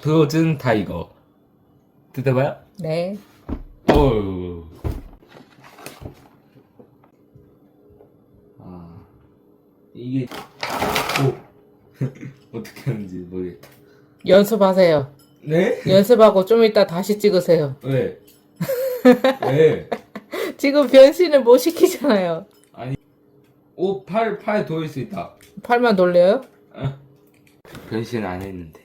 프로즌 타이거. 뜯어봐요? 네. 어우. 아, 이게, 오. 어떻게 하는지 모르겠다. 연습하세요. 네? 연습하고 좀 이따 다시 찍으세요. 왜? 왜? 지금 변신을 못 시키잖아요. 오, 팔, 팔 돌릴 수 있다. 팔만 돌려요? 변신 안 했는데.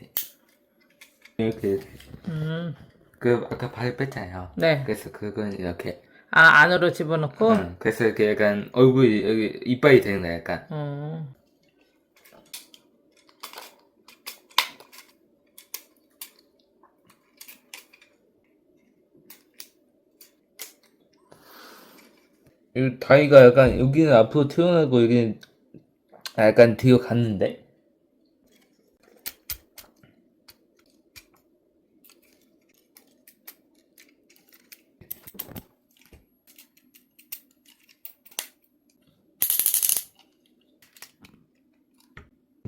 이렇게, 이렇게. 음. 그, 아까 팔 뺐잖아요. 네. 그래서 그건 이렇게. 아, 안으로 집어넣고? 응, 그래서 이렇게 약간 얼굴이, 여기, 이빨이 되는 거야, 약간. 음. 이 다리가 약간 여기는 앞으로 튀어나오고 여기는 약간 뒤로 갔는데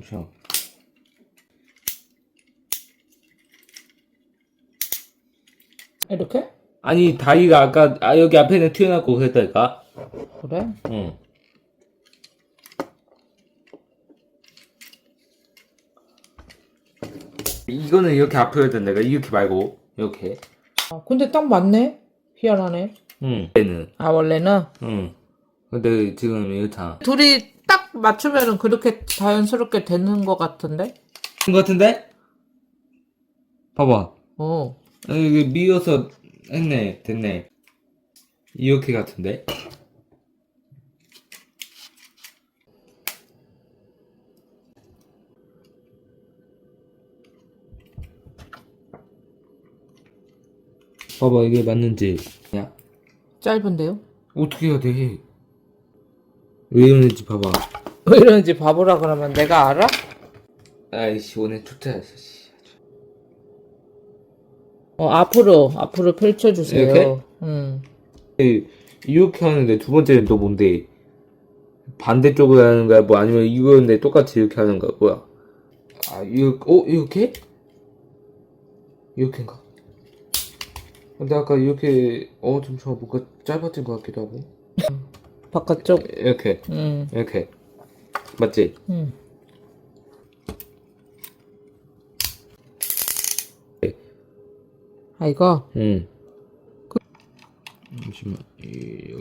잠시만 이렇게? 아니 다리가 아까 아 여기 앞에는 튀어나오고 그랬다니까 그래? 응 이거는 이렇게 앞으로 해야 된다 이렇게 말고 이렇게 아, 근데 딱 맞네? 희한하네. 응 얘는 아, 원래는? 응 근데 지금 이렇잖아 둘이 딱 맞추면은 그렇게 자연스럽게 되는 것 같은데? 된거 같은데? 봐봐 어. 아, 이게 미어서 했네 됐네 이렇게 같은데 봐봐 이게 맞는지 야 짧은데요? 어떻게 해야 돼? 왜 이러는지 봐봐 왜 이러는지 봐보라 그러면 내가 알아? 아이씨 오늘 초짜였어 씨. 어, 앞으로, 앞으로 펼쳐주세요. 이렇게? 응. 에이, 이렇게 하는데 두 번째는 또 뭔데? 반대쪽으로 하는 거야? 뭐 아니면 이거인데 똑같이 이렇게 하는 거야? 뭐야? 아, 이거, 어, 이렇게? 이렇게인가? 근데 아까 이렇게, 어, 잠시만, 뭔가 짧아진 것 같기도 하고. 바깥쪽. 이렇게, 응. 이렇게. 맞지? 응. 아, 이거? 응. 잠시만, 이,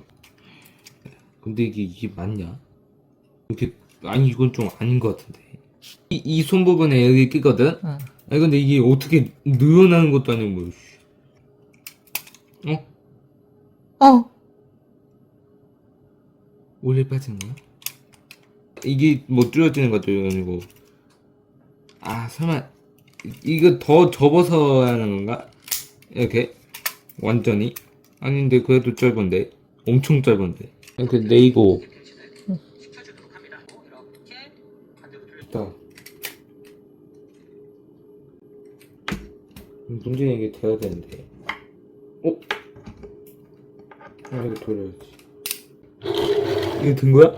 근데 이게, 이게 맞냐? 이렇게, 아니, 이건 좀 아닌 것 같은데. 이, 이 손 부분에 여기 끼거든? 응. 아니 근데 이게 어떻게 늘어나는 것도 아니고 뭐 씨. 어? 어. 원래 빠지는 거야? 이게 뭐 줄어지는 것도 아니고. 아 설마 이- 이거 더 접어서 하는 건가? 이렇게? 완전히? 아닌데 그래도 짧은데? 엄청 짧은데? 이렇게 레이고. 됐다. 문제는 이게 돼야 되는데. 어? 아, 이렇게 돌려야지 이거 든 거야?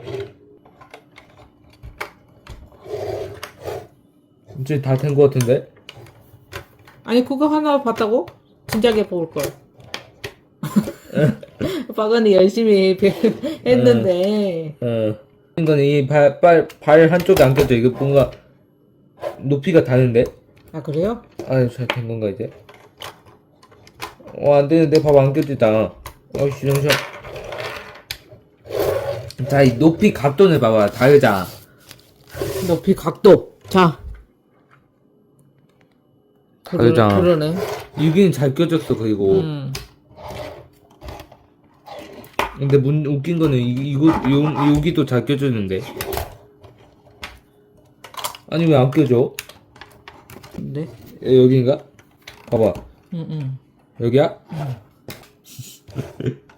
이제 다 된 거 같은데? 아니, 그거 하나 봤다고? 진작에 볼 걸. 박은이 열심히 배- 했는데. 어. 이거는 이 발, 발, 발 한쪽에 안 껴져. 이거 뭔가 높이가 다른데? 아, 그래요? 아, 잘된 건가, 이제? 어, 안 되는데, 봐봐, 안 껴지다. 어이씨, 잠시만. 자, 이 높이 각도를 봐봐. 다르잖아. 높이 각도. 자. 다르잖아. 그러네. 여기는 잘 껴졌어, 그리고. 음. 근데 문, 웃긴 거는, 이, 이거, 요, 여기도 잘 껴졌는데. 아니, 왜 안 껴져? 근데? 에, 여긴가? 봐봐. 응, 응. 여기야?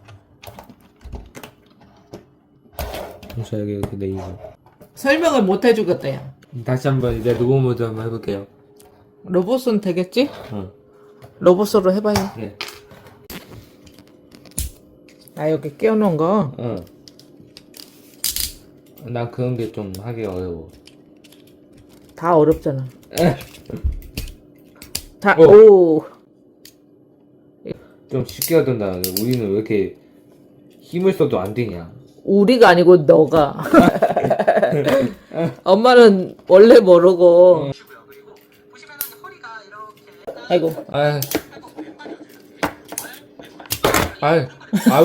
자 여기 이렇게 네이버 설명을 못 해주겠다, 야. 다시 한번 이제 녹음 모드 한번 해볼게요 로봇은 되겠지? 어. 로봇으로 해봐요. 네. 아, 여기 끼워놓은 거. 어. 난 그런 게 좀 하기 어려워 다 어렵잖아. 다, 어. 오. 좀 쉽게 하던다. 우리는 왜 이렇게 힘을 써도 안 되냐? 우리가 아니고 너가. 엄마는 원래 모르고. 아이고. 아, 아, 아,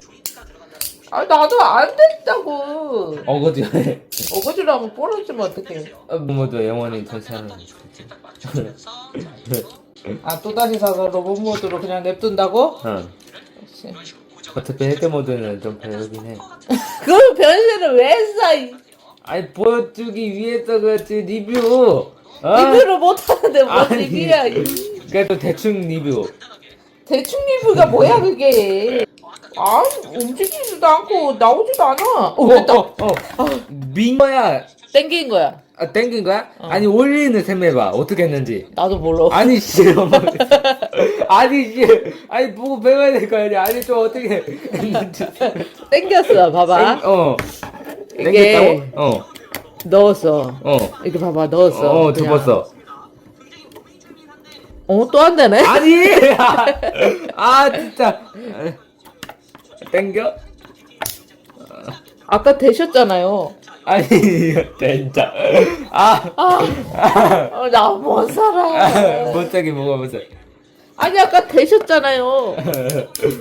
아, 나도 안 된다고. 어거지네. 어거지로 하면 부러지면 어떡해. 부모도 영원히 전사하는 거지. 아, 또 다시 사서 로봇 모드로 그냥 냅둔다고? 어. 씨. 어차피 헤드 모드는 좀 별로긴 해. 그걸 변신을 왜 했어? 이 아니 보여주기 위해서 그렇지 리뷰. 어? 리뷰를 못하는데 뭔 아니. 리뷰야. 그래도 대충 리뷰. 대충 리뷰가 뭐야, 그게. 아, 움직이지도 않고 나오지도 않아. 어. 어, 어, 어. 민 거야. 땡긴 거야. 아, 땡긴 거야? 아니 올리는 셈 해봐. 어떻게 했는지. 나도 몰라. 아니 씨. 아니 씨. 아니 보고 배워야 될 거 아니야. 아니 좀 어떻게 했는지. 땡겼어, 봐봐. 땡- 어. 이게- 땡겼다고? 어. 넣었어. 어. 이렇게 봐봐, 넣었어. 어, 그냥. 접었어. 어, 또 안 되네? 아니! 아, 진짜. 땡겨? 아까 되셨잖아요. 아니, 진짜. 아, 아, 어, 나못 살아. 못하게 먹어보세요. 아니, 아까 되셨잖아요.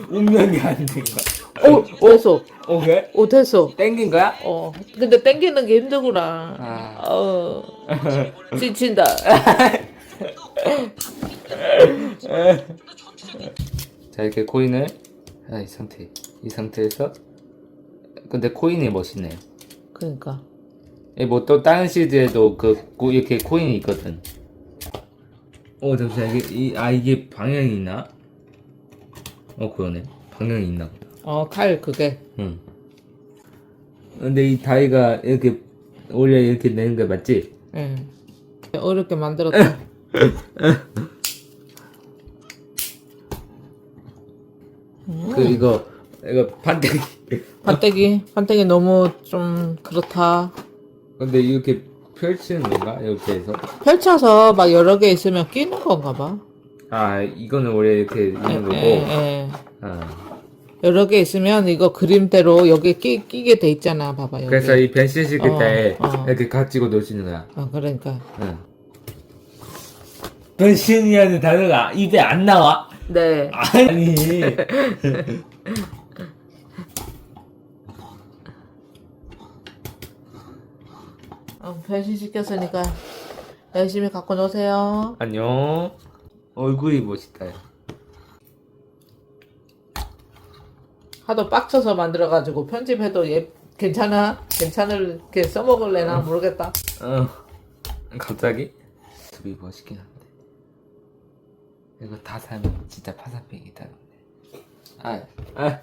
웃는 게안된 거야. 오, 됐어. 어, 그래? 오, 됐어. 땡긴 거야? 어, 근데 땡기는 게 힘들구나. 아. 어, 지친다. 자, 이렇게 코인을, 아, 이 상태. 이 상태에서. 근데 코인이 멋있네요. 그러니까. 뭐 또 다른 시드에도 그, 고- 이렇게 코인이 있거든. 어, 잠시만. 이게, 이, 아, 이게 방향이 있나? 어, 그러네. 방향이 있나 보다. 어, 칼, 그게. 응. 근데 이 다이가 이렇게 원래 이렇게 내는 게 맞지? 응. 어렵게 만들었다. 그 이거 이거 반대기. 판때기, 판때기 너무 좀 그렇다. 근데 이렇게 펼치는 건가? 이렇게 해서? 펼쳐서 막 여러 개 있으면 끼는 건가 봐. 아 이거는 원래 이렇게 있는 예, 거고. 예. 아. 여러 개 있으면 이거 그림대로 여기 끼, 끼게 돼 있잖아. 봐봐, 여기. 그래서 이 변신 시킬 어, 때 어. 이렇게 가지고 놀 수 있는 거야. 어, 그러니까. 응. 변신이라는 단어가 입에 안 나와? 네. 아니. 어, 변신시켰으니까 열심히 갖고 노세요. 안녕. 얼굴이 멋있다. 야. 하도 빡쳐서 만들어가지고 편집해도 얘 괜찮아? 괜찮을 게 써먹을래나 모르겠다. 어. 갑자기? 되게 멋있긴 한데. 이거 다 사면 진짜 파사팩이다. 아, 아.